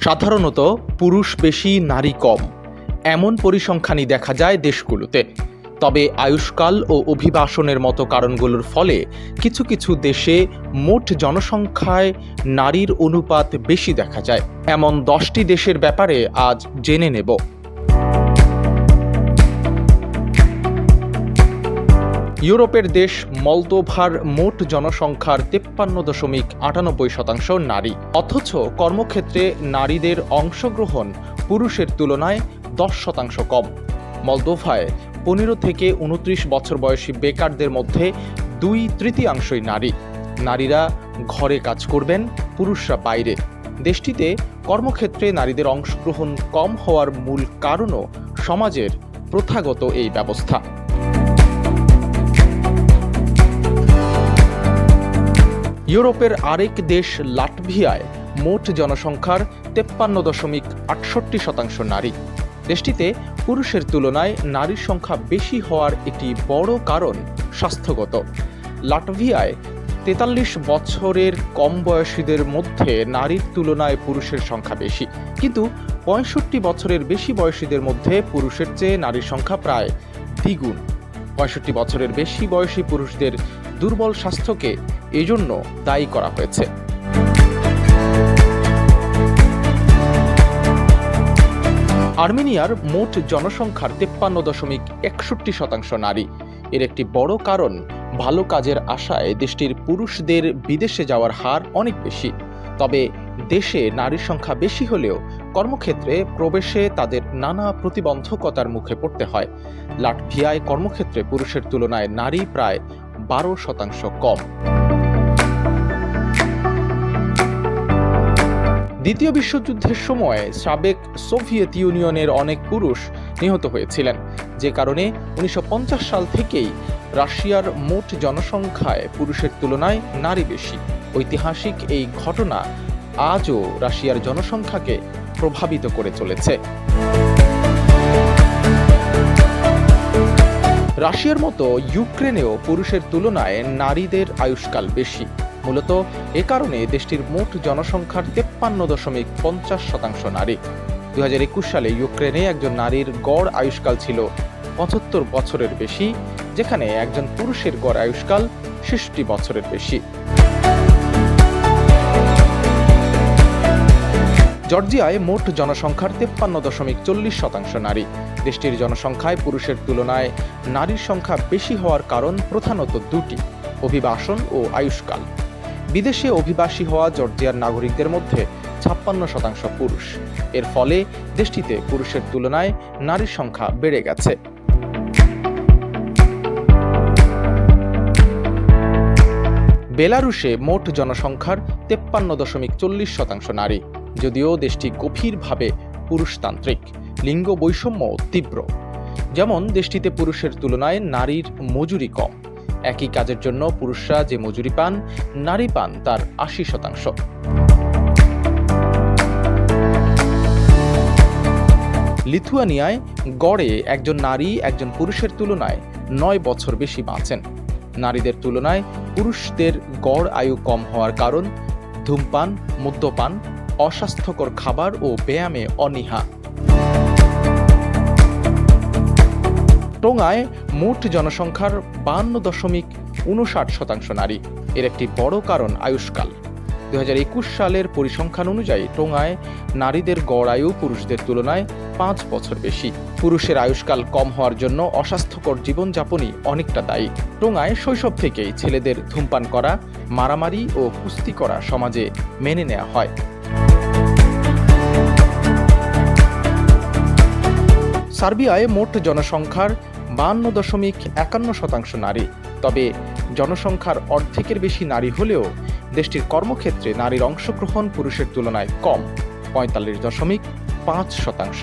সাধারণত পুরুষ বেশি, নারী কম। এমন পরিসংখ্যানই দেখা যায় দেশগুলোতে। তবে আয়ুষ্কাল ও অভিবাসনের মতো কারণগুলোর ফলে কিছু কিছু দেশে মোট জনসংখ্যায় নারীর অনুপাত বেশি দেখা যায়। এমন দশটি দেশের ব্যাপারে আজ জেনে নেব। ইউরোপের দেশ মলদোভার মোট জনসংখ্যার তেপ্পান্ন দশমিক আটানব্বই শতাংশ নারী। অথচ কর্মক্ষেত্রে নারীদের অংশগ্রহণ পুরুষের তুলনায় দশ শতাংশ কম। মলদোভায় পনেরো থেকে উনত্রিশ বছর বয়সী বেকারদের মধ্যে দুই তৃতীয়াংশই নারী। নারীরা ঘরে কাজ করবেন, পুরুষরা বাইরে। দেশটিতে কর্মক্ষেত্রে নারীদের অংশগ্রহণ কম হওয়ার মূল কারণও সমাজের প্রথাগত এই ব্যবস্থা। ইউরোপের আরেক দেশ লাটভিয়ায় মোট জনসংখ্যার তেপ্পান্ন দশমিক আটষট্টি শতাংশ নারী। দেশটিতে পুরুষের তুলনায় নারীর সংখ্যা বেশি হওয়ার একটি বড় কারণ স্বাস্থ্যগত। লাটভিয়ায় তেতাল্লিশ বছরের কম বয়সীদের মধ্যে নারীর তুলনায় পুরুষের সংখ্যা বেশি। কিন্তু পঁয়ষট্টি বছরের বেশি বয়সীদের মধ্যে পুরুষের চেয়ে নারীর সংখ্যা প্রায় দ্বিগুণ। পঁয়ষট্টি বছরের বেশি বয়সী পুরুষদের দুর্বল স্বাস্থ্যকে এজন্য দায়ী করা হয়েছে। আর্মেনিয়ার মোট জনসংখ্যার তেপ্পান্ন দশমিক একষট্টি শতাংশ নারী। এর একটি বড় কারণ, ভালো কাজের আশায় দেশটির পুরুষদের বিদেশে যাওয়ার হার অনেক বেশি। তবে দেশে নারীর সংখ্যা বেশি হলেও কর্মক্ষেত্রে প্রবেশে তাদের নানা প্রতিবন্ধকতার মুখে পড়তে হয়। লাটভিয়ায় কর্মক্ষেত্রে পুরুষের তুলনায় নারী প্রায় বারো শতাংশ কম। দ্বিতীয় বিশ্বযুদ্ধের সময় সাবেক সোভিয়েত ইউনিয়নের অনেক পুরুষ নিহত হয়েছিলেন। যে কারণে উনিশশো পঞ্চাশ সাল থেকেই রাশিয়ার মোট জনসংখ্যায় পুরুষের তুলনায় নারী বেশি। ঐতিহাসিক এই ঘটনা আজও রাশিয়ার জনসংখ্যাকে প্রভাবিত করে চলেছে। রাশিয়ার মতো ইউক্রেনেও পুরুষের তুলনায় নারীদের আয়ুষ্কাল বেশি। মূলত এ কারণে দেশটির মোট জনসংখ্যার তেপ্পান্ন দশমিক পঞ্চাশ শতাংশ নারী। দু হাজার একুশ সালে ইউক্রেনে একজন নারীর গড় আয়ুষ্কাল ছিল পঁচাত্তর বছরের বেশি, যেখানে একজন পুরুষের গড় আয়ুষ্কাল ষষ্টি বছরের বেশি। জর্জিয়ায় মোট জনসংখ্যার তেপ্পান্ন দশমিক চল্লিশ শতাংশ নারী। দেশটির জনসংখ্যায় পুরুষের তুলনায় নারীর সংখ্যা বেশি হওয়ার কারণ প্রধানত দুটি, অভিবাসন ও আয়ুষ্কাল। বিদেশে অভিবাসী হওয়া জর্জিয়ার নাগরিকদের মধ্যে ছাপ্পান্ন শতাংশ পুরুষ। এর ফলে দেশটিতে পুরুষের তুলনায় নারীর সংখ্যা বেড়ে গেছে। বেলারুশে মোট জনসংখ্যার তেপ্পান্ন দশমিক চল্লিশ শতাংশ নারী। যদিও দেশটি গভীরভাবে পুরুষতান্ত্রিক, লিঙ্গ বৈষম্য তীব্র। যেমন দেশটিতে পুরুষের তুলনায় নারীর মজুরি কম। একই কাজের জন্য পুরুষরা যে মজুরি পান, নারী পান তার আশি শতাংশ। লিথুয়ানিয়ায় গড়ে একজন নারী একজন পুরুষের তুলনায় নয় বছর বেশি বাঁচেন। নারীদের তুলনায় পুরুষদের গড় আয়ু কম হওয়ার কারণ ধূমপান, মদ্যপান অস্বাস্থ্যকর খাবার ও ব্যায়ামে অনীহা। টোঙায় মোট জনসংখ্যার বান্ন দশমিক উনষাট শতাংশ নারী। এর একটি বড় কারণ আয়ুষ্কাল। দু হাজার একুশ সালের পরিসংখ্যান অনুযায়ী টোঙায় নারীদের গড় আয়ু পুরুষদের তুলনায় পাঁচ বছর বেশি। পুরুষের আয়ুষ্কাল কম হওয়ার জন্য অস্বাস্থ্যকর জীবনযাপনই অনেকটা দায়ী। টোঙায় শৈশব থেকেই ছেলেদের ধূমপান করা, মারামারি ও কুস্তি করা সমাজে মেনে নেওয়া হয়। সার্বিয়ায় মোট জনসংখ্যার বান্ন দশমিক একান্ন শতাংশ নারী। তবে জনসংখ্যার অর্ধেকের বেশি নারী হলেও দেশটির কর্মক্ষেত্রে নারীর অংশগ্রহণ পুরুষের তুলনায় কম, পঁয়তাল্লিশ দশমিক পাঁচ শতাংশ।